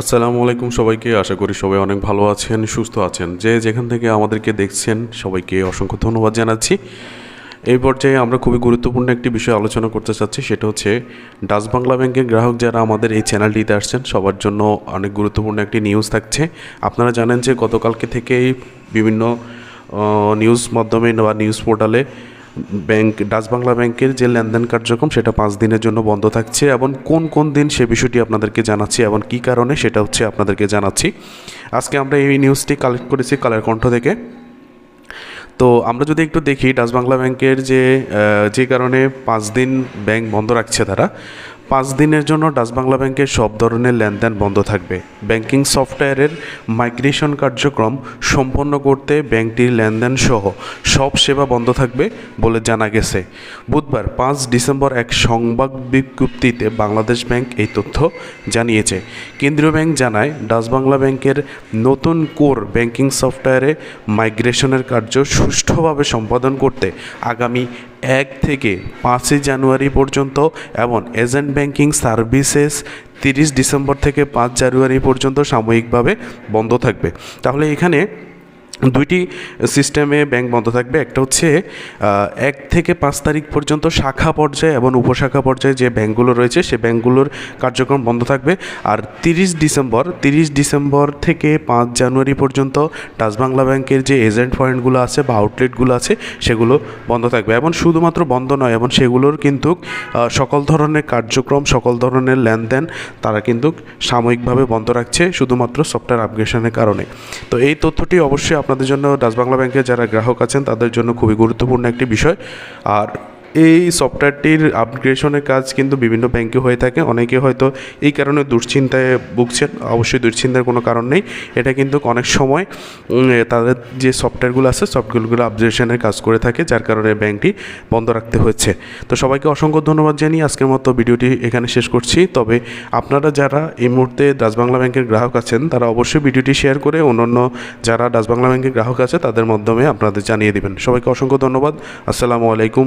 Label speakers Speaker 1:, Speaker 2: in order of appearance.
Speaker 1: আসসালামু আলাইকুম সবাইকে। আশা করি সবাই অনেক ভালো আছেন, সুস্থ আছেন। যে যেখান থেকে আমাদেরকে দেখছেন, সবাইকে অসংখ্য ধন্যবাদ জানাচ্ছি। এই পর্যায়ে আমরা খুবই গুরুত্বপূর্ণ একটি বিষয় আলোচনা করতে চাচ্ছি, সেটা হচ্ছে ডাচ বাংলা ব্যাংকের গ্রাহক যারা আমাদের এই চ্যানেলটিতে আসছেন, সবার জন্য অনেক গুরুত্বপূর্ণ একটি নিউজ থাকছে। আপনারা জানেন যে গতকালকে থেকেই বিভিন্ন নিউজ মাধ্যমে বা নিউজ পোর্টালে ব্যাংক, ডাচ বাংলা ব্যাংকের যে লেনদেন কার্যক্রম সেটা পাঁচ দিনের জন্য বন্ধ থাকছে এবং কোন কোন দিন সে বিষয়টি আপনাদেরকে জানাচ্ছি এবং কী কারণে সেটা হচ্ছে আপনাদেরকে জানাচ্ছি। আজকে আমরা এই নিউজটি কালেক্ট করেছি কালার কণ্ঠ থেকে। তো আমরা যদি একটু দেখি, ডাচ বাংলা ব্যাংকের যে যে কারণে পাঁচ দিন ব্যাংক বন্ধ রাখছে তারা, পাঁচ দিনের জন্য ডাচ বাংলা ব্যাংকের সব ধরনের লেনদেন বন্ধ থাকবে। ব্যাংকিং সফটওয়্যারের মাইগ্রেশন কার্যক্রম সম্পন্ন করতে ব্যাংকটির লেনদেন সহ সব সেবা বন্ধ থাকবে বলে জানা গেছে। বুধবার পাঁচ ডিসেম্বর এক সংবাদ বিজ্ঞপ্তিতে বাংলাদেশ ব্যাংক এই তথ্য জানিয়েছে। কেন্দ্রীয় ব্যাংক জানায়, ডাচ বাংলা ব্যাংকের নতুন কোর ব্যাংকিং সফটওয়্যারে মাইগ্রেশনের কার্য সুষ্ঠুভাবে সম্পাদন করতে আগামী এক থেকে পাঁচই জানুয়ারি পর্যন্ত এবং এজেন্ট ব্যাংকিং সার্ভিসেস তিরিশ ডিসেম্বর থেকে পাঁচ জানুয়ারি পর্যন্ত সাময়িকভাবে বন্ধ থাকবে। তাহলে এখানে দুইটি সিস্টেমে ব্যাংক বন্ধ থাকবে। একটা হচ্ছে এক থেকে পাঁচ তারিখ পর্যন্ত শাখা পর্যায়ে এবং উপশাখা পর্যায়ে যে ব্যাংকগুলো রয়েছে, সে ব্যাংকগুলোর কার্যক্রম বন্ধ থাকবে। আর তিরিশ ডিসেম্বর তিরিশ ডিসেম্বর থেকে পাঁচ জানুয়ারি পর্যন্ত বাংলা ব্যাংকের যে এজেন্ট পয়েন্টগুলো আছে বা আউটলেটগুলো আছে, সেগুলো বন্ধ থাকবে। এবং শুধুমাত্র বন্ধ নয়, এবং সেগুলোর কিন্তু সকল ধরনের কার্যক্রম, সকল ধরনের লেনদেন তারা কিন্তু সাময়িকভাবে বন্ধ রাখছে, শুধুমাত্র সফটওয়্যার আপগ্রেশনের কারণে। তো এই তথ্যটি অবশ্যই আপনাদের জন্য, ডাচ বাংলা ব্যাংকের যারা গ্রাহক আছেন, তাদের জন্য খুবই গুরুত্বপূর্ণ একটি বিষয়। আর এই সফটওয়্যারটির আপগ্রেশনের কাজ কিন্তু বিভিন্ন ব্যাংকে হয়ে থাকে। অনেকে হয়তো এই কারণে দুশ্চিন্তায় ভুগছেন। অবশ্যই দুশ্চিন্তার কোনো কারণ নেই। এটা কিন্তু অনেক সময় তাদের যে সফটওয়্যারগুলো আছে সফটওয়্যারগুলো আপগ্রেশনের কাজ করে থাকে, যার কারণে ব্যাংকটি বন্ধ রাখতে হয়েছে তো সবাইকে অসংখ্য ধন্যবাদ জানিয়ে আজকের মতো ভিডিওটি এখানে শেষ করছি। তবে আপনারা যারা এই মুহূর্তে ডাচ বাংলা ব্যাংকের গ্রাহক আছেন, তারা অবশ্যই ভিডিওটি শেয়ার করে অন্যান্য যারা ডাচ বাংলা ব্যাংকের গ্রাহক আছে, তাদের মাধ্যমে আপনাদের জানিয়ে দেবেন। সবাইকে অসংখ্য ধন্যবাদ। আসসালামু আলাইকুম